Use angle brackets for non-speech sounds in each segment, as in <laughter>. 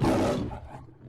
Thank you.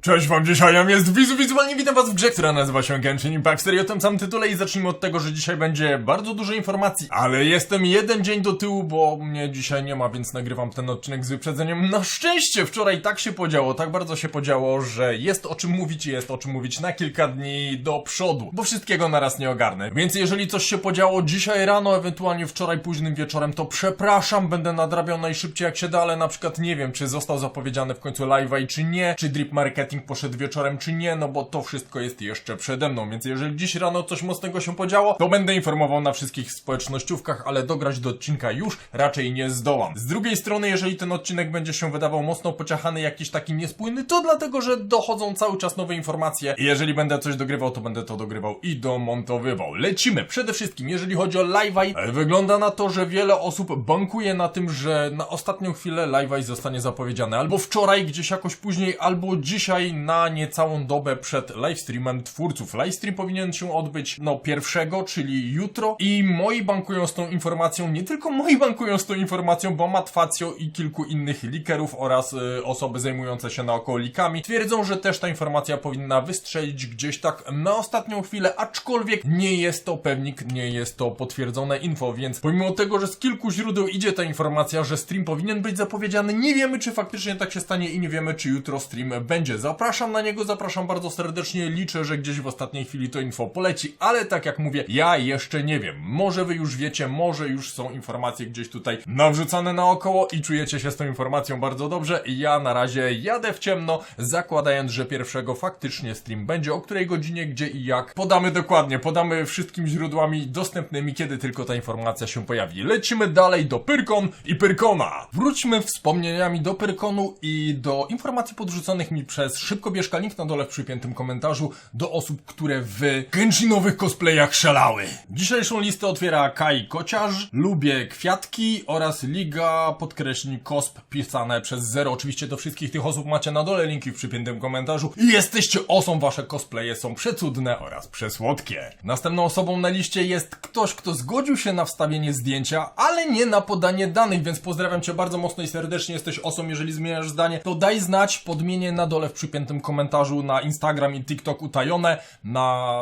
Cześć wam dzisiaj, ja jest Wizu Wizualnie, witam was w grze, która nazywa się Genshin Impact Serii o tym samym tytule i zacznijmy od tego, że dzisiaj będzie bardzo dużo informacji, ale jestem jeden dzień do tyłu, bo mnie dzisiaj nie ma, więc nagrywam ten odcinek z wyprzedzeniem. Na szczęście wczoraj tak się podziało, tak bardzo się podziało, że jest o czym mówić i jest o czym mówić na kilka dni do przodu, bo wszystkiego naraz nie ogarnę. Więc jeżeli coś się podziało dzisiaj rano, ewentualnie wczoraj późnym wieczorem, to przepraszam, będę nadrabiał najszybciej jak się da, ale na przykład nie wiem, czy został zapowiedziany w końcu live'a i czy nie, czy drip marketing poszedł wieczorem, czy nie, no bo to wszystko jest jeszcze przede mną, więc jeżeli dziś rano coś mocnego się podziało, to będę informował na wszystkich społecznościówkach, ale dograć do odcinka już raczej nie zdołam. Z drugiej strony, jeżeli ten odcinek będzie się wydawał mocno pociachany, jakiś taki niespójny, to dlatego, że dochodzą cały czas nowe informacje i jeżeli będę coś dogrywał, to będę to dogrywał i domontowywał. Lecimy! Przede wszystkim, jeżeli chodzi o live'aj, e, wygląda na to, że wiele osób bankuje na tym, że na ostatnią chwilę live'aj zostanie zapowiedziany albo wczoraj, gdzieś jakoś później, albo dzisiaj na niecałą dobę przed livestreamem twórców. Livestream powinien się odbyć, no, pierwszego, czyli jutro i moi bankują z tą informacją, nie tylko moi bankują z tą informacją, bo Matfacio i kilku innych likerów oraz y, osoby zajmujące się naokoło likami twierdzą, że też ta informacja powinna wystrzelić gdzieś tak na ostatnią chwilę, aczkolwiek nie jest to pewnik, nie jest to potwierdzone info, więc pomimo tego, że z kilku źródeł idzie ta informacja, że stream powinien być zapowiedziany, nie wiemy czy faktycznie tak się stanie i nie wiemy czy jutro stream będzie. Zapraszam na niego, zapraszam bardzo serdecznie, liczę, że gdzieś w ostatniej chwili to info poleci, ale tak jak mówię, ja jeszcze nie wiem. Może wy już wiecie, może już są informacje gdzieś tutaj nawrzucane naokoło i czujecie się z tą informacją bardzo dobrze. Ja na razie jadę w ciemno, zakładając, że pierwszego faktycznie stream będzie, o której godzinie, gdzie i jak. Podamy dokładnie, podamy wszystkim źródłami dostępnymi, kiedy tylko ta informacja się pojawi. Lecimy dalej do Pyrkon i Pyrkona. Wróćmy wspomnieniami do Pyrkonu i do informacji podrzuconych mi przez szybkobieżka, link na dole w przypiętym komentarzu, do osób, które w gęshinowych cosplayach szalały. Dzisiejszą listę otwiera Kai Kociarz, Lubię Kwiatki oraz Liga podkreślnik Kosp pisane przez zero. Oczywiście do wszystkich tych osób macie na dole linki w przypiętym komentarzu. I jesteście osą, wasze cosplaye są przecudne oraz przesłodkie. Następną osobą na liście jest ktoś, kto zgodził się na wstawienie zdjęcia, ale nie na podanie danych, więc pozdrawiam cię bardzo mocno i serdecznie. Jesteś osą, jeżeli zmieniasz zdanie, to daj znać, podmienię na dole w przypiętym komentarzu na Instagram i TikTok utajone na,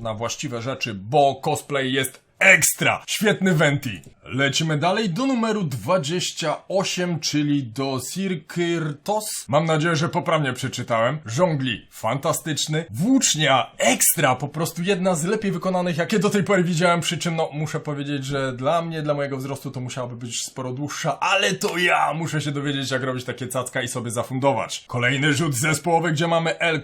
na właściwe rzeczy, bo cosplay jest Ekstra! Świetny Venti. Lecimy dalej do numeru 28, czyli do Sirkyrtos. Mam nadzieję, że poprawnie przeczytałem. Żongli, fantastyczny. Włócznia, ekstra! Po prostu jedna z lepiej wykonanych, jakie do tej pory widziałem. Przy czym, no, muszę powiedzieć, że dla mnie, dla mojego wzrostu to musiałaby być sporo dłuższa, ale to ja muszę się dowiedzieć, jak robić takie cacka i sobie zafundować. Kolejny rzut zespołowy, gdzie mamy L.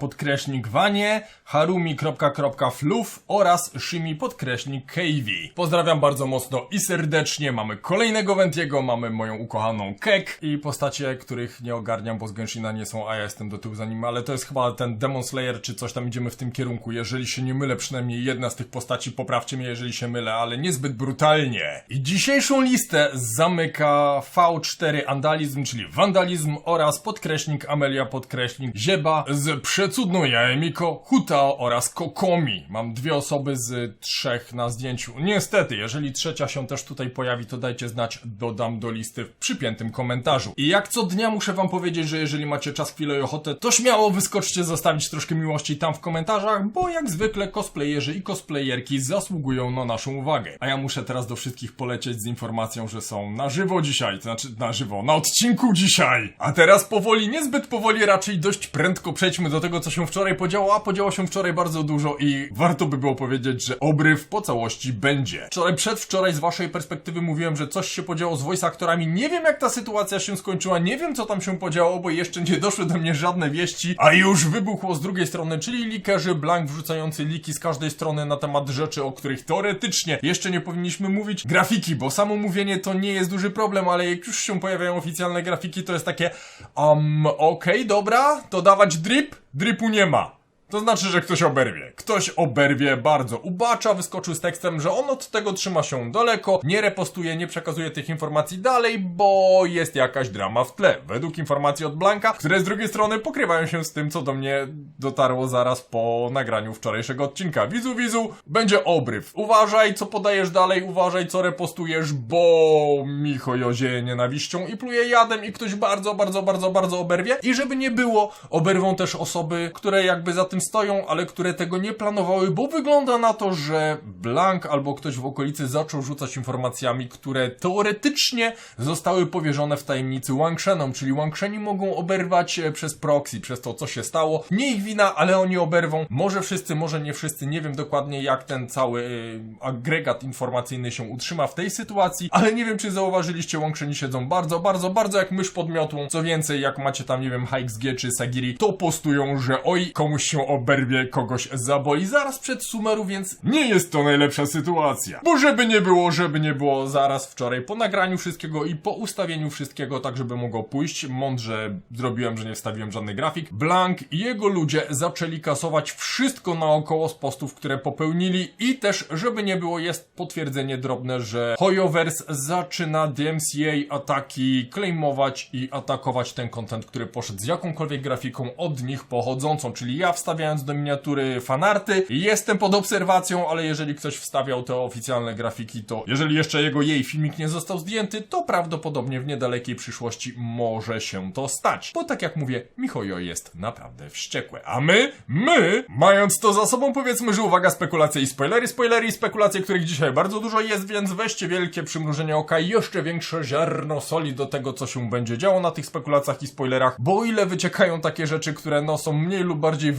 podkreśnik Wanie, Harumi.fluff oraz Shimi podkreśnik KV. Pozdrawiam bardzo mocno i serdecznie. Mamy kolejnego Ventiego, mamy moją ukochaną Kek i postacie, których nie ogarniam, bo z Genshina nie są, a ja jestem do tyłu za nim, ale to jest chyba ten Demon Slayer, czy coś tam idziemy w tym kierunku. Jeżeli się nie mylę, przynajmniej jedna z tych postaci, poprawcie mnie, jeżeli się mylę, ale niezbyt brutalnie. I dzisiejszą listę zamyka V4 Andalizm, czyli Wandalizm oraz podkreśnik Amelia podkreśnik Zieba z przecudną Jaemiko, Hutao oraz Kokomi. Mam dwie osoby z trzech na zdjęciu. Niestety, jeżeli trzecia się też tutaj pojawi, to dajcie znać, dodam do listy w przypiętym komentarzu. I jak co dnia muszę wam powiedzieć, że jeżeli macie czas, chwilę i ochotę, to śmiało wyskoczcie zostawić troszkę miłości tam w komentarzach, bo jak zwykle cosplayerzy i cosplayerki zasługują na naszą uwagę. A ja muszę teraz do wszystkich polecieć z informacją, że są na żywo dzisiaj, to znaczy na żywo, na odcinku dzisiaj. A teraz powoli, niezbyt powoli, raczej dość prędko przejdźmy do tego, co się wczoraj podziało, a podziało się wczoraj bardzo dużo i warto by było powiedzieć, że obryw po całości będzie. Wczoraj, przedwczoraj z waszej perspektywy mówiłem, że coś się podziało z voice aktorami. Nie wiem jak ta sytuacja się skończyła, nie wiem co tam się podziało, bo jeszcze nie doszły do mnie żadne wieści, a już wybuchło z drugiej strony, czyli likerzy blank wrzucający liki z każdej strony na temat rzeczy, o których teoretycznie jeszcze nie powinniśmy mówić. Grafiki, bo samo mówienie to nie jest duży problem, ale jak już się pojawiają oficjalne grafiki, to jest takie um, okej, dobra, to dawać drip? Dripu nie ma. To znaczy, że ktoś oberwie. Ktoś oberwie bardzo. Ubacza wyskoczył z tekstem, że on od tego trzyma się daleko, nie repostuje, nie przekazuje tych informacji dalej, bo jest jakaś drama w tle. Według informacji od Blanka, które z drugiej strony pokrywają się z tym, co do mnie dotarło zaraz po nagraniu wczorajszego odcinka. Wizu, wizu, będzie obryw. Uważaj, co podajesz dalej, uważaj, co repostujesz, bo Micho jozieje nienawiścią i pluje jadem i ktoś bardzo, bardzo, bardzo, bardzo oberwie. I żeby nie było, oberwą też osoby, które jakby za tym stoją, ale które tego nie planowały, bo wygląda na to, że Blank albo ktoś w okolicy zaczął rzucać informacjami, które teoretycznie zostały powierzone w tajemnicy Wangshenom, czyli Wangsheni mogą oberwać e, przez proxy, przez to, co się stało. Nie ich wina, ale oni oberwą. Może wszyscy, może nie wszyscy, nie wiem dokładnie jak ten cały y, agregat informacyjny się utrzyma w tej sytuacji, ale nie wiem, czy zauważyliście, Wangsheni siedzą bardzo, bardzo, bardzo jak mysz pod miotłą. Co więcej, jak macie tam, nie wiem, HXG czy Sagiri, to postują, że oj, komuś się oberwie, kogoś zaboi zaraz przed Sumeru, więc nie jest to najlepsza sytuacja. Bo żeby nie było, żeby nie było zaraz wczoraj po nagraniu wszystkiego i po ustawieniu wszystkiego, tak żeby mogło pójść, mądrze zrobiłem, że nie wstawiłem żadnych grafik, Blank i jego ludzie zaczęli kasować wszystko naokoło z postów, które popełnili i też, żeby nie było, jest potwierdzenie drobne, że Hoyoverse zaczyna DMCA ataki claimować i atakować ten content, który poszedł z jakąkolwiek grafiką od nich pochodzącą, czyli ja wstawiając do miniatury fanarty, jestem pod obserwacją, ale jeżeli ktoś wstawiał te oficjalne grafiki, to jeżeli jeszcze jego jej filmik nie został zdjęty, to prawdopodobnie w niedalekiej przyszłości może się to stać. Bo tak jak mówię, Michojo jest naprawdę wściekłe. A my, my, mając to za sobą, powiedzmy, że uwaga, spekulacje i spoilery, spoilery i spekulacje, których dzisiaj bardzo dużo jest, więc weźcie wielkie przymrużenie oka i jeszcze większe ziarno soli do tego, co się będzie działo na tych spekulacjach i spoilerach, bo o ile wyciekają takie rzeczy, które no są mniej lub bardziej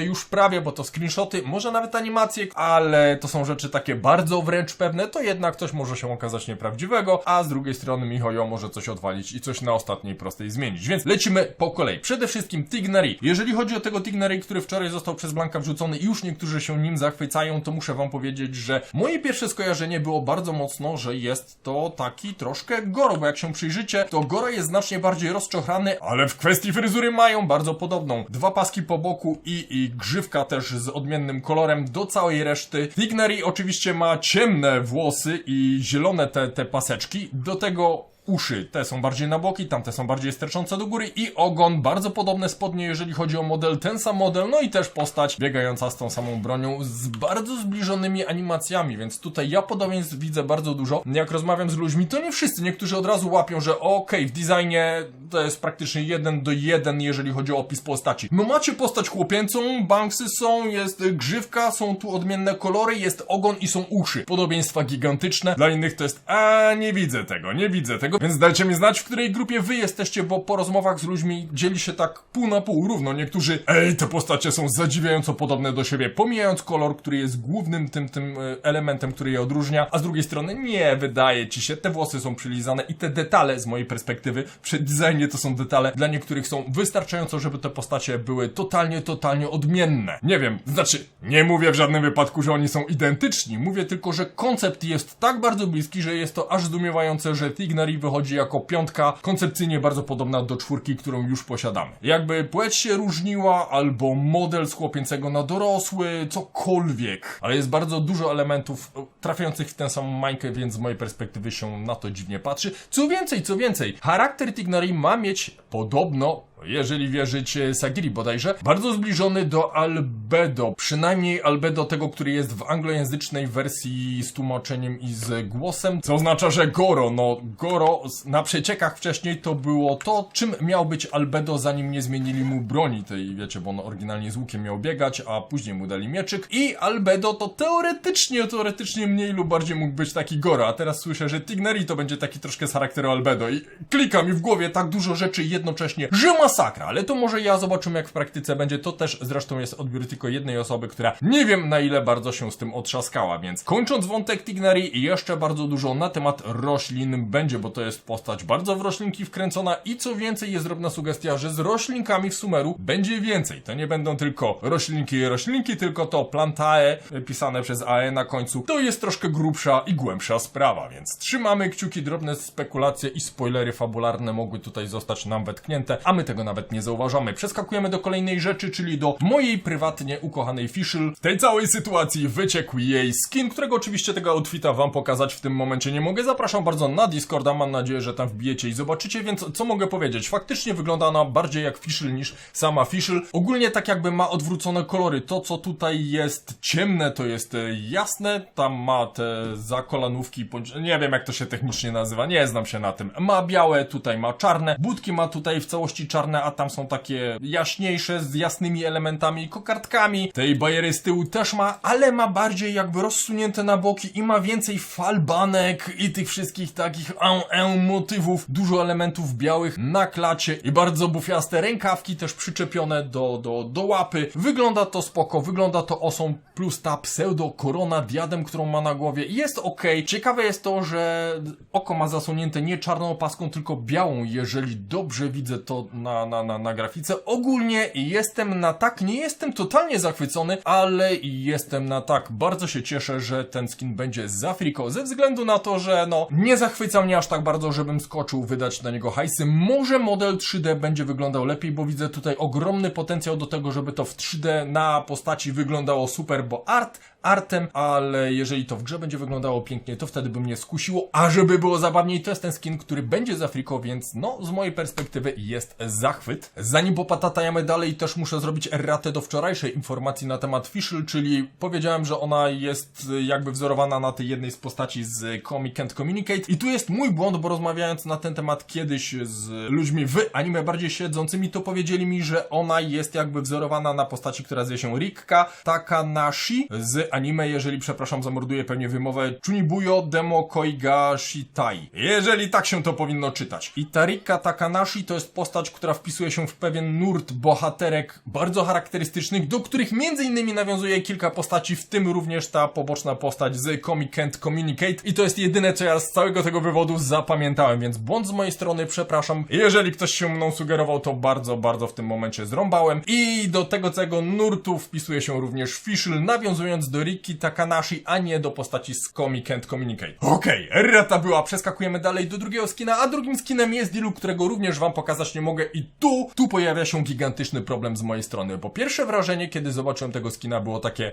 już prawie, bo to screenshoty, może nawet animacje, ale to są rzeczy takie bardzo wręcz pewne, to jednak coś może się okazać nieprawdziwego, a z drugiej strony Michojo może coś odwalić i coś na ostatniej prostej zmienić. Więc lecimy po kolei. Przede wszystkim Tignari. Jeżeli chodzi o tego Tignari, który wczoraj został przez Blanka wrzucony i już niektórzy się nim zachwycają, to muszę wam powiedzieć, że moje pierwsze skojarzenie było bardzo mocno, że jest to taki troszkę Goro, bo jak się przyjrzycie, to Goro jest znacznie bardziej rozczochrany, ale w kwestii fryzury mają bardzo podobną. Dwa paski po boku i, i grzywka też z odmiennym kolorem do całej reszty. Tignari oczywiście ma ciemne włosy i zielone te, te paseczki. Do tego uszy. Te są bardziej na boki, tamte są bardziej sterczące do góry i ogon, bardzo podobne spodnie, jeżeli chodzi o model, ten sam model, no i też postać biegająca z tą samą bronią z bardzo zbliżonymi animacjami, więc tutaj ja podobieństw widzę bardzo dużo. Jak rozmawiam z ludźmi, to nie wszyscy, niektórzy od razu łapią, że okej, w designie to jest praktycznie jeden do jeden, jeżeli chodzi o opis postaci. No macie postać chłopięcą, banksy są, jest grzywka, są tu odmienne kolory, jest ogon i są uszy. Podobieństwa gigantyczne, dla innych to jest, a nie widzę tego, nie widzę tego, więc dajcie mi znać, w której grupie wy jesteście, bo po rozmowach z ludźmi dzieli się tak pół na pół równo. Niektórzy, ej, te postacie są zadziwiająco podobne do siebie, pomijając kolor, który jest głównym tym, tym e, elementem, który je odróżnia, a z drugiej strony nie, wydaje ci się, te włosy są przylizane i te detale z mojej perspektywy, przy designie to są detale, dla niektórych są wystarczająco, żeby te postacie były totalnie, totalnie odmienne. Nie wiem, znaczy, nie mówię w żadnym wypadku, że oni są identyczni, mówię tylko, że koncept jest tak bardzo bliski, że jest to aż zdumiewające, że Tignari wychodzi jako piątka, koncepcyjnie bardzo podobna do czwórki, którą już posiadamy. Jakby płeć się różniła, albo model z chłopięcego na dorosły, cokolwiek. Ale jest bardzo dużo elementów trafiających w tę samą mańkę, więc z mojej perspektywy się na to dziwnie patrzy. Co więcej, co więcej, charakter Tignari ma mieć podobno jeżeli wierzyć Sagiri bodajże, bardzo zbliżony do Albedo, przynajmniej Albedo tego, który jest w anglojęzycznej wersji z tłumaczeniem i z głosem, co oznacza, że Goro, no Goro na przeciekach wcześniej to było to, czym miał być Albedo, zanim nie zmienili mu broni tej, wiecie, bo on oryginalnie z łukiem miał biegać, a później mu dali mieczyk i Albedo to teoretycznie, teoretycznie mniej lub bardziej mógł być taki Goro, a teraz słyszę, że Tigneri to będzie taki troszkę z charakteru Albedo i klika mi w głowie tak dużo rzeczy jednocześnie, że masakra, ale to może ja zobaczymy jak w praktyce będzie, to też zresztą jest odbiór tylko jednej osoby, która nie wiem na ile bardzo się z tym otrzaskała, więc kończąc wątek Tigneri jeszcze bardzo dużo na temat roślin będzie, bo to jest postać bardzo w roślinki wkręcona i co więcej jest drobna sugestia, że z roślinkami w Sumeru będzie więcej, to nie będą tylko roślinki i roślinki, tylko to plantae pisane przez AE na końcu, to jest troszkę grubsza i głębsza sprawa, więc trzymamy kciuki, drobne spekulacje i spoilery fabularne mogły tutaj zostać nam wetknięte, a my tego tego nawet nie zauważamy. Przeskakujemy do kolejnej rzeczy, czyli do mojej prywatnie ukochanej Fischl. W tej całej sytuacji wyciekł jej skin, którego oczywiście tego outfita wam pokazać w tym momencie nie mogę. Zapraszam bardzo na Discorda, mam nadzieję, że tam wbijecie i zobaczycie, więc co mogę powiedzieć? Faktycznie wygląda ona bardziej jak Fischl niż sama Fischl. Ogólnie tak jakby ma odwrócone kolory. To, co tutaj jest ciemne, to jest e, jasne, tam ma te zakolanówki, bądź nie wiem jak to się technicznie nazywa, nie znam się na tym. Ma białe, tutaj ma czarne, budki ma tutaj w całości czarne, a tam są takie jaśniejsze, z jasnymi elementami, kokardkami. Tej bajery z tyłu też ma, ale ma bardziej jakby rozsunięte na boki i ma więcej falbanek i tych wszystkich takich en, en motywów. Dużo elementów białych na klacie i bardzo bufiaste rękawki też przyczepione do, do, do łapy. Wygląda to spoko, wygląda to osą plus ta pseudo korona diadem, którą ma na głowie. Jest ok. Ciekawe jest to, że oko ma zasłonięte nie czarną opaską, tylko białą, jeżeli dobrze widzę to na, na, na, na grafice. Ogólnie jestem na tak, nie jestem totalnie zachwycony, ale jestem na tak. Bardzo się cieszę, że ten skin będzie z Afriko, ze względu na to, że no, nie zachwyca mnie aż tak bardzo, żebym skoczył wydać na niego hajsy. Może model 3D będzie wyglądał lepiej, bo widzę tutaj ogromny potencjał do tego, żeby to w 3D na postaci wyglądało super, bo art artem, ale jeżeli to w grze będzie wyglądało pięknie, to wtedy by mnie skusiło, a żeby było zabawniej, to jest ten skin, który będzie z Afriko, więc no, z mojej perspektywy jest zachwyt. Zanim popatatajamy dalej, też muszę zrobić erratę do wczorajszej informacji na temat Fischl, czyli powiedziałem, że ona jest jakby wzorowana na tej jednej z postaci z Comic and Communicate i tu jest mój błąd, bo rozmawiając na ten temat kiedyś z ludźmi w anime bardziej siedzącymi, to powiedzieli mi, że ona jest jakby wzorowana na postaci, która zwie się Rikka Takanashi z anime, jeżeli, przepraszam, zamorduję pewnie wymowę, Chunibuyo Demo Koiga Shitai. Jeżeli tak się to powinno czytać. I Tarika Takanashi to jest postać, która wpisuje się w pewien nurt bohaterek bardzo charakterystycznych, do których między innymi nawiązuje kilka postaci, w tym również ta poboczna postać z Comic and Communicate. I to jest jedyne, co ja z całego tego wywodu zapamiętałem, więc błąd z mojej strony, przepraszam. Jeżeli ktoś się mną sugerował, to bardzo, bardzo w tym momencie zrąbałem. I do tego całego nurtu wpisuje się również Fischl, nawiązując do Riki Takanashi, a nie do postaci z Comic and Communicate. Okej, okay, errata była, przeskakujemy dalej do drugiego skina, a drugim skinem jest Dilu, którego również wam pokazać nie mogę i tu, tu pojawia się gigantyczny problem z mojej strony, bo pierwsze wrażenie, kiedy zobaczyłem tego skina było takie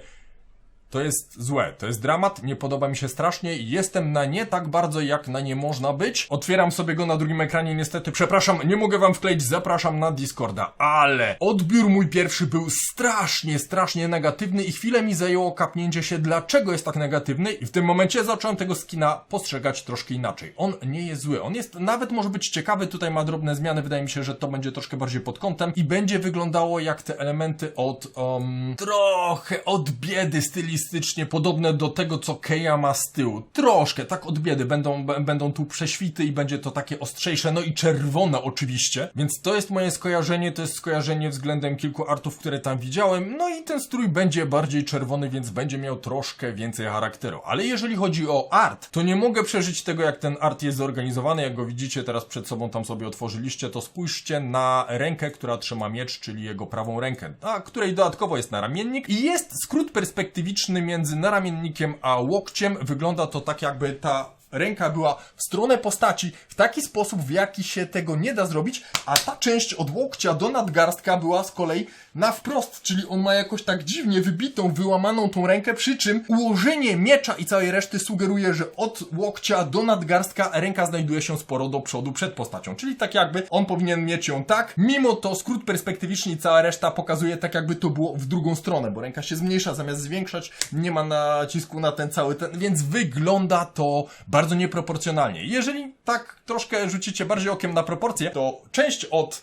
to jest złe, to jest dramat, nie podoba mi się strasznie, jestem na nie tak bardzo jak na nie można być. Otwieram sobie go na drugim ekranie, niestety, przepraszam, nie mogę wam wkleić, zapraszam na Discorda, ale odbiór mój pierwszy był strasznie, strasznie negatywny i chwilę mi zajęło kapnięcie się, dlaczego jest tak negatywny i w tym momencie zacząłem tego skina postrzegać troszkę inaczej. On nie jest zły, on jest, nawet może być ciekawy, tutaj ma drobne zmiany, wydaje mi się, że to będzie troszkę bardziej pod kątem i będzie wyglądało jak te elementy od, um, trochę od biedy stylistyki stylistycznie podobne do tego, co Keia ma z tyłu. Troszkę, tak od biedy. Będą, będą tu prześwity i będzie to takie ostrzejsze, no i czerwone oczywiście. Więc to jest moje skojarzenie, to jest skojarzenie względem kilku artów, które tam widziałem. No i ten strój będzie bardziej czerwony, więc będzie miał troszkę więcej charakteru. Ale jeżeli chodzi o art, to nie mogę przeżyć tego, jak ten art jest zorganizowany. Jak go widzicie teraz przed sobą tam sobie otworzyliście, to spójrzcie na rękę, która trzyma miecz, czyli jego prawą rękę, a której dodatkowo jest naramiennik. I jest skrót perspektywiczny między naramiennikiem a łokciem. Wygląda to tak, jakby ta ręka była w stronę postaci w taki sposób, w jaki się tego nie da zrobić, a ta część od łokcia do nadgarstka była z kolei na wprost, czyli on ma jakoś tak dziwnie wybitą, wyłamaną tą rękę, przy czym ułożenie miecza i całej reszty sugeruje, że od łokcia do nadgarstka ręka znajduje się sporo do przodu przed postacią, czyli tak jakby on powinien mieć ją tak, mimo to skrót perspektywiczny i cała reszta pokazuje tak jakby to było w drugą stronę, bo ręka się zmniejsza zamiast zwiększać, nie ma nacisku na ten cały ten, więc wygląda to bardzo nieproporcjonalnie. Jeżeli tak troszkę rzucicie bardziej okiem na proporcje, to część od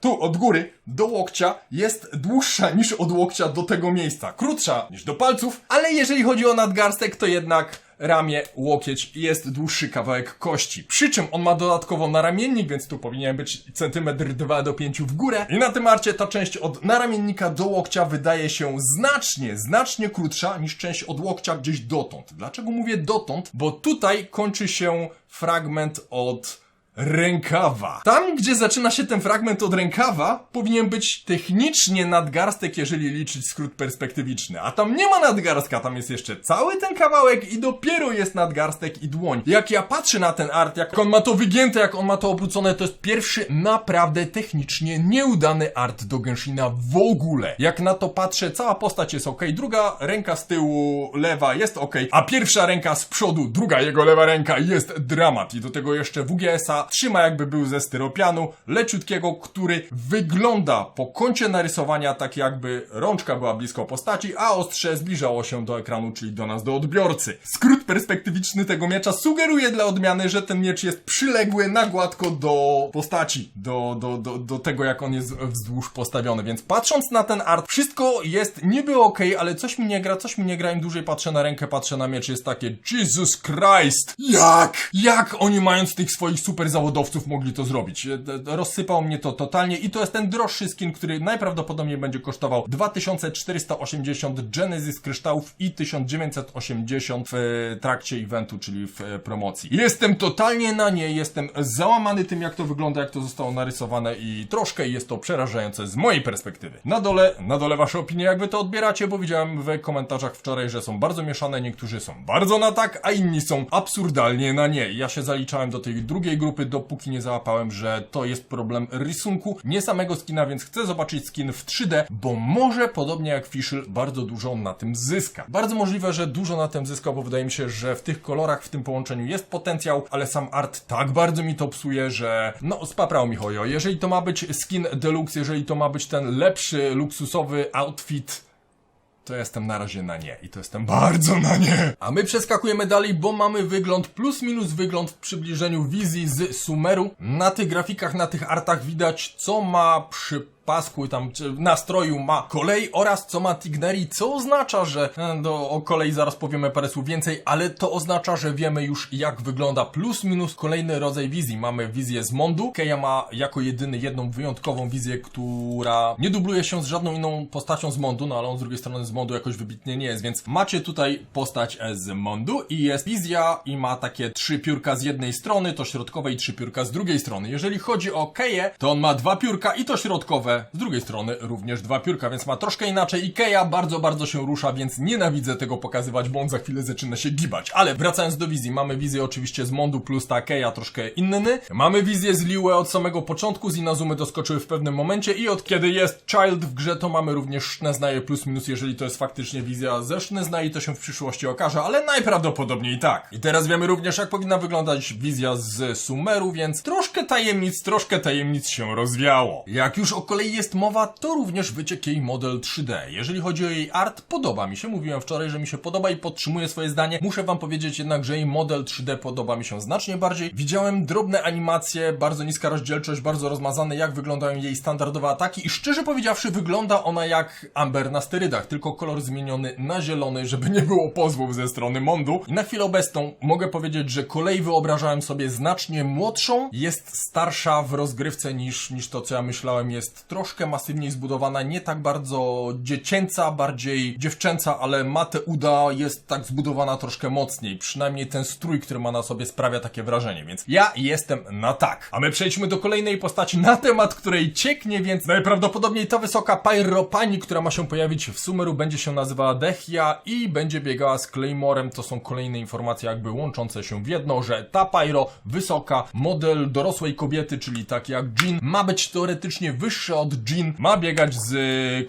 tu od góry do łokcia jest dłuższa niż od łokcia do tego miejsca. Krótsza niż do palców, ale jeżeli chodzi o nadgarstek, to jednak ramię, łokieć jest dłuższy kawałek kości. Przy czym on ma dodatkowo naramiennik, więc tu powinien być centymetr 2 do 5 w górę. I na tym arcie ta część od naramiennika do łokcia wydaje się znacznie, znacznie krótsza niż część od łokcia gdzieś dotąd. Dlaczego mówię dotąd? Bo tutaj kończy się fragment od rękawa. Tam, gdzie zaczyna się ten fragment od rękawa, powinien być technicznie nadgarstek, jeżeli liczyć skrót perspektywiczny. A tam nie ma nadgarstka, tam jest jeszcze cały ten kawałek i dopiero jest nadgarstek i dłoń. Jak ja patrzę na ten art, jak on ma to wygięte, jak on ma to obrócone, to jest pierwszy naprawdę technicznie nieudany art do Genshina w ogóle. Jak na to patrzę, cała postać jest ok, druga ręka z tyłu, lewa jest ok, a pierwsza ręka z przodu, druga jego lewa ręka jest dramat. I do tego jeszcze WGS-a trzyma jakby był ze styropianu, leciutkiego, który wygląda po kącie narysowania tak jakby rączka była blisko postaci, a ostrze zbliżało się do ekranu, czyli do nas, do odbiorcy. Skrót perspektywiczny tego miecza sugeruje dla odmiany, że ten miecz jest przyległy na gładko do postaci, do, do, do, do tego jak on jest wzdłuż postawiony, więc patrząc na ten art, wszystko jest niby ok, ale coś mi nie gra, coś mi nie gra, im dłużej patrzę na rękę, patrzę na miecz, jest takie Jesus Christ! Jak? Jak oni mając tych swoich super zawodowców mogli to zrobić? E, Rozsypał mnie to totalnie i to jest ten droższy skin, który najprawdopodobniej będzie kosztował 2480 Genesis kryształów i 1980 w e, trakcie eventu, czyli w e, promocji. Jestem totalnie na nie, jestem załamany tym jak to wygląda, jak to zostało narysowane i troszkę jest to przerażające z mojej perspektywy. Na dole, na dole wasze opinie, jak wy to odbieracie, bo widziałem w komentarzach wczoraj, że są bardzo mieszane, niektórzy są bardzo na tak, a inni są absurdalnie na nie. Ja się zaliczałem do tej drugiej grupy, dopóki nie załapałem, że to jest problem rysunku, nie samego skina, więc chcę zobaczyć skin w 3D, bo może podobnie jak Fischl bardzo dużo na tym zyska. Bardzo możliwe, że dużo na tym zyska, bo wydaje mi się, że w tych kolorach, w tym połączeniu jest potencjał, ale sam art tak bardzo mi to psuje, że no spaprał mi chojo. Jeżeli to ma być skin deluxe, jeżeli to ma być ten lepszy, luksusowy outfit, to jestem na razie na nie i to jestem bardzo na nie. A my przeskakujemy dalej, bo mamy wygląd plus minus wygląd w przybliżeniu wizji z Sumeru. Na tych grafikach, na tych artach widać co ma przy pasku tam czy nastroju ma kolej oraz co ma Tigneri, co oznacza, że e, do, o kolei zaraz powiemy parę słów więcej, ale to oznacza, że wiemy już jak wygląda plus minus kolejny rodzaj wizji. Mamy wizję z Mondu. Keja ma jako jedyny jedną wyjątkową wizję, która nie dubluje się z żadną inną postacią z Mondu, no ale on z drugiej strony z Mondu jakoś wybitnie nie jest, więc macie tutaj postać e, z Mondu i jest wizja i ma takie trzy piórka z jednej strony, to środkowe i trzy piórka z drugiej strony. Jeżeli chodzi o Keję, to on ma dwa piórka i to środkowe, z drugiej strony również dwa piórka, więc ma troszkę inaczej. Ikea bardzo, bardzo się rusza, więc nienawidzę tego pokazywać, bo on za chwilę zaczyna się gibać. Ale wracając do wizji, mamy wizję oczywiście z Mondu plus ta Keja troszkę inny. Mamy wizję z Liue od samego początku, z Inazumy doskoczyły w pewnym momencie i od kiedy jest Child w grze, to mamy również Szneznaje plus minus, jeżeli to jest faktycznie wizja ze Szneznai, to się w przyszłości okaże, ale najprawdopodobniej tak. I teraz wiemy również, jak powinna wyglądać wizja z Sumeru, więc troszkę tajemnic, troszkę tajemnic się rozwiało. Jak już o kolei jest mowa, to również wyciekł jej model 3D. Jeżeli chodzi o jej art, podoba mi się. Mówiłem wczoraj, że mi się podoba i podtrzymuję swoje zdanie. Muszę wam powiedzieć jednak, że jej model 3D podoba mi się znacznie bardziej. Widziałem drobne animacje, bardzo niska rozdzielczość, bardzo rozmazane, jak wyglądają jej standardowe ataki i szczerze powiedziawszy, wygląda ona jak Amber na sterydach, tylko kolor zmieniony na zielony, żeby nie było pozwów ze strony Mondu. I na chwilę obecną mogę powiedzieć, że kolej wyobrażałem sobie znacznie młodszą, jest starsza w rozgrywce niż, niż to, co ja myślałem, jest troszkę masywniej zbudowana, nie tak bardzo dziecięca, bardziej dziewczęca, ale ma te uda, jest tak zbudowana troszkę mocniej. Przynajmniej ten strój, który ma na sobie sprawia takie wrażenie, więc ja jestem na tak. A my przejdźmy do kolejnej postaci, na temat której cieknie, więc najprawdopodobniej ta wysoka Pyro pani, która ma się pojawić w Sumeru, będzie się nazywała Dechia i będzie biegała z Claymorem. To są kolejne informacje jakby łączące się w jedno, że ta Pyro, wysoka, model dorosłej kobiety, czyli tak jak Jean, ma być teoretycznie wyższa od Jean, ma biegać z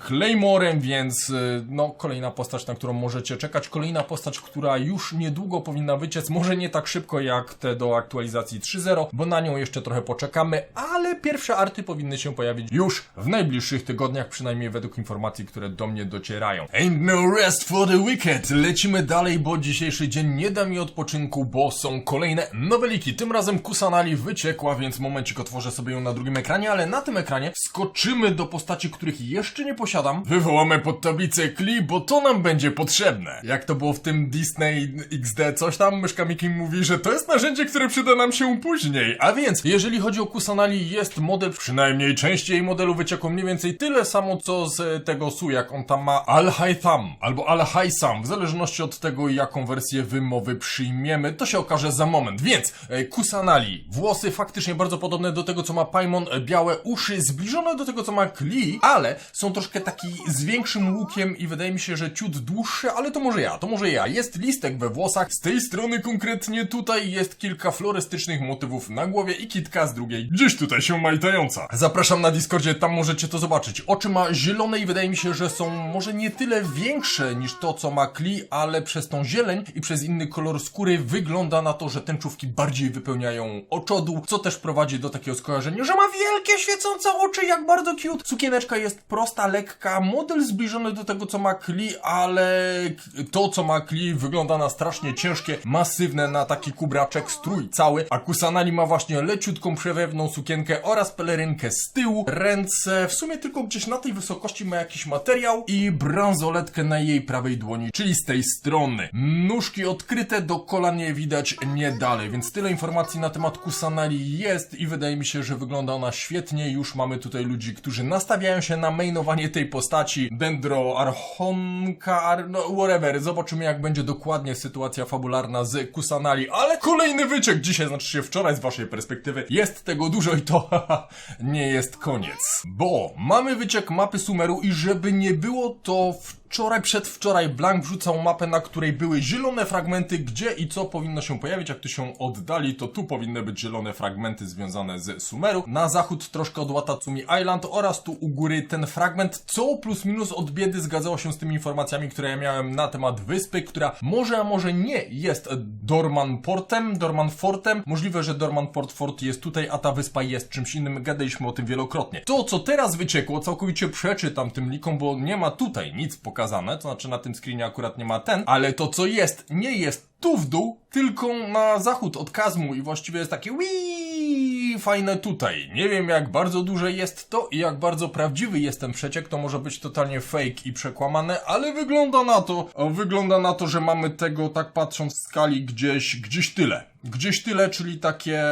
Claymorem, więc y, no kolejna postać, na którą możecie czekać. Kolejna postać, która już niedługo powinna wyciec, może nie tak szybko jak te do aktualizacji 3.0, bo na nią jeszcze trochę poczekamy, ale pierwsze arty powinny się pojawić już w najbliższych tygodniach, przynajmniej według informacji, które do mnie docierają. Ain't no rest for the wicked! Lecimy dalej, bo dzisiejszy dzień nie da mi odpoczynku, bo są kolejne noweliki. Tym razem Kusanali wyciekła, więc momencik otworzę sobie ją na drugim ekranie, ale na tym ekranie skoczyłem dołączymy do postaci, których jeszcze nie posiadam. Wywołamy pod tablicę Kli, bo to nam będzie potrzebne. Jak to było w tym Disney XD, coś tam, myszka Miki mówi, że to jest narzędzie, które przyda nam się później. A więc, jeżeli chodzi o Kusanali, jest model, przynajmniej część jej modelu wyciekło mniej więcej tyle samo, co z tego Su, jak on tam ma Al-Haytham, albo Al-Haysam, w zależności od tego, jaką wersję wymowy przyjmiemy, to się okaże za moment. Więc, e, Kusanali, włosy faktycznie bardzo podobne do tego, co ma Paimon, e, białe uszy, zbliżone do tego, co ma Kli, ale są troszkę taki z większym łukiem i wydaje mi się, że ciut dłuższe, ale to może ja, to może ja. Jest listek we włosach, z tej strony konkretnie tutaj jest kilka florystycznych motywów na głowie i kitka z drugiej, gdzieś tutaj się majtająca. Zapraszam na Discordzie, tam możecie to zobaczyć. Oczy ma zielone i wydaje mi się, że są może nie tyle większe niż to, co ma Kli, ale przez tą zieleń i przez inny kolor skóry wygląda na to, że tęczówki bardziej wypełniają oczodół, co też prowadzi do takiego skojarzenia, że ma wielkie świecące oczy, jak bardzo cute. Sukieneczka jest prosta, lekka, model zbliżony do tego, co ma Kli, ale to, co ma Kli, wygląda na strasznie ciężkie, masywne, na taki kubraczek strój cały, a Kusanali ma właśnie leciutką, przewewną sukienkę oraz pelerynkę z tyłu, ręce, w sumie tylko gdzieś na tej wysokości ma jakiś materiał i bransoletkę na jej prawej dłoni, czyli z tej strony. Nóżki odkryte, do kolan nie widać nie dalej, więc tyle informacji na temat Kusanali jest i wydaje mi się, że wygląda ona świetnie. Już mamy tutaj ludzi, którzy nastawiają się na mainowanie tej postaci. Dendro, Archonka, Ar... no whatever. Zobaczymy jak będzie dokładnie sytuacja fabularna z Kusanali, ale kolejny wyciek dzisiaj, znaczy się wczoraj z waszej perspektywy. Jest tego dużo i to <laughs> nie jest koniec. Bo mamy wyciek mapy Sumeru i żeby nie było to wczoraj, przedwczoraj Blank wrzucał mapę, na której były zielone fragmenty, gdzie i co powinno się pojawić. Jak tu się oddali, to tu powinny być zielone fragmenty związane z Sumeru. Na zachód troszkę od Watatsumi Island oraz tu u góry ten fragment, co plus minus od biedy zgadzało się z tymi informacjami, które ja miałem na temat wyspy, która może, a może nie jest Dorman Portem, Dorman Fortem. Możliwe, że Dorman Port Fort jest tutaj, a ta wyspa jest czymś innym. Gadaliśmy o tym wielokrotnie. To, co teraz wyciekło, całkowicie przeczy tamtym likom, bo nie ma tutaj nic pokazane, to znaczy na tym screenie akurat nie ma ten, ale to, co jest, nie jest tu w dół, tylko na zachód od Kazmu i właściwie jest takie wii fajne tutaj. Nie wiem jak bardzo duże jest to i jak bardzo prawdziwy jest ten przeciek, to może być totalnie fake i przekłamane, ale wygląda na to, wygląda na to, że mamy tego tak patrząc w skali gdzieś, gdzieś tyle. Gdzieś tyle, czyli takie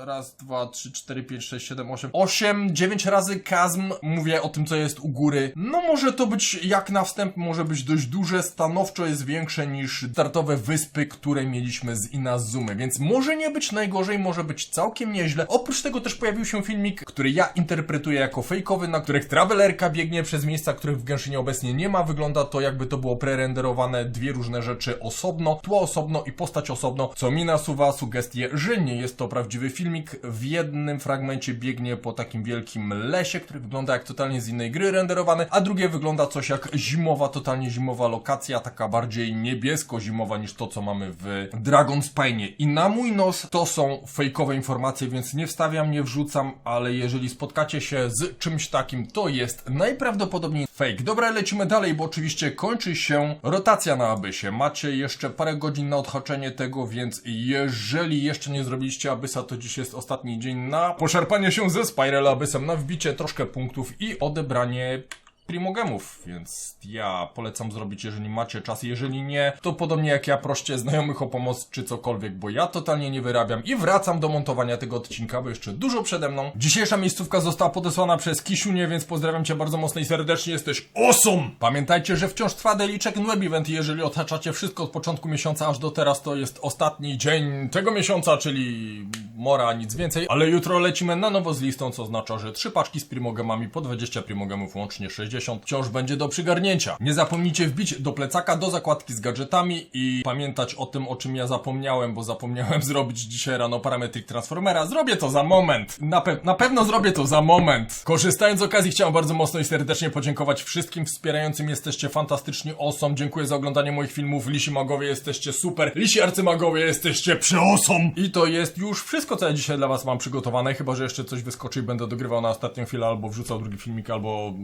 raz, dwa, trzy, cztery, pięć, sześć, siedem, osiem, osiem, dziewięć razy kazm. Mówię o tym, co jest u góry. No może to być, jak na wstęp, może być dość duże, stanowczo jest większe niż startowe wyspy, które mieliśmy z Inazumy, więc może nie być najgorzej, może być całkiem nieźle. Oprócz tego też pojawił się filmik, który ja interpretuję jako fejkowy, na których travelerka biegnie przez miejsca, których w Genshinie obecnie nie ma. Wygląda to jakby to było prerenderowane dwie różne rzeczy osobno, tło osobno i postać osobno, co mi nasuwa sugestię, że nie jest to prawdziwy filmik. W jednym fragmencie biegnie po takim wielkim lesie, który wygląda jak totalnie z innej gry renderowany, a drugie wygląda coś jak zimowa, totalnie zimowa lokacja, taka bardziej niebiesko-zimowa niż to, co mamy w Dragon Spine. I na mój nos to są fejkowe informacje, więc nie wstawiam, nie wrzucam, ale jeżeli spotkacie się z czymś takim, to jest najprawdopodobniej fake. Dobra, lecimy dalej, bo oczywiście kończy się rotacja na Abysie. Macie jeszcze parę godzin na odhaczenie tego, więc jeżeli jeszcze nie zrobiliście Abysa, to dziś jest ostatni dzień na poszarpanie się ze Spiral Abyssem, na wbicie troszkę punktów i odebranie primogemów, więc ja polecam zrobić, jeżeli macie czas. Jeżeli nie, to podobnie jak ja proście znajomych o pomoc czy cokolwiek, bo ja totalnie nie wyrabiam i wracam do montowania tego odcinka, bo jeszcze dużo przede mną. Dzisiejsza miejscówka została podesłana przez Kisiunię, więc pozdrawiam cię bardzo mocno i serdecznie, jesteś awesome! Pamiętajcie, że wciąż trwa Daily Check Web Event i jeżeli otaczacie wszystko od początku miesiąca aż do teraz, to jest ostatni dzień tego miesiąca, czyli mora, nic więcej, ale jutro lecimy na nowo z listą, co oznacza, że trzy paczki z primogemami po 20 primogemów, łącznie 60 wciąż będzie do przygarnięcia. Nie zapomnijcie wbić do plecaka, do zakładki z gadżetami i pamiętać o tym, o czym ja zapomniałem, bo zapomniałem <laughs> zrobić dzisiaj rano parametrik Transformera. Zrobię to za moment. Na, pe na pewno zrobię to za moment. Korzystając z okazji, chciałem bardzo mocno i serdecznie podziękować wszystkim wspierającym. Jesteście fantastyczni, osom. Dziękuję za oglądanie moich filmów. Lisi magowie, jesteście super. Lisi arcymagowie, jesteście przeosom. I to jest już wszystko, co ja dzisiaj dla was mam przygotowane. Chyba, że jeszcze coś wyskoczy i będę dogrywał na ostatnią chwilę, albo wrzucał drugi filmik, albo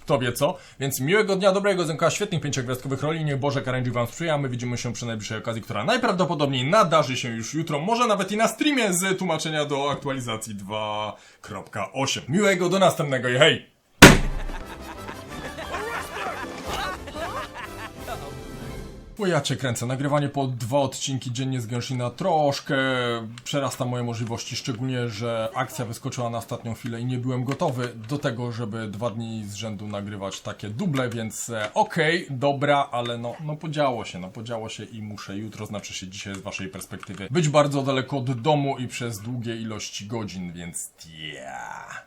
kto tobie, co? Więc miłego dnia, dobrego zenka, świetnych pięciogwiazdkowych roli, niech Boże Karędzi wam sprzyja, my widzimy się przy najbliższej okazji, która najprawdopodobniej nadarzy się już jutro, może nawet i na streamie z tłumaczenia do aktualizacji 2.8. Miłego do następnego i hej! Bo ja cię kręcę, nagrywanie po dwa odcinki dziennie z Genshina troszkę przerasta moje możliwości, szczególnie, że akcja wyskoczyła na ostatnią chwilę i nie byłem gotowy do tego, żeby dwa dni z rzędu nagrywać takie duble, więc e, okej, dobra, ale no, no podziało się, no podziało się i muszę jutro, znaczy się dzisiaj z waszej perspektywy, być bardzo daleko od domu i przez długie ilości godzin, więc yeah.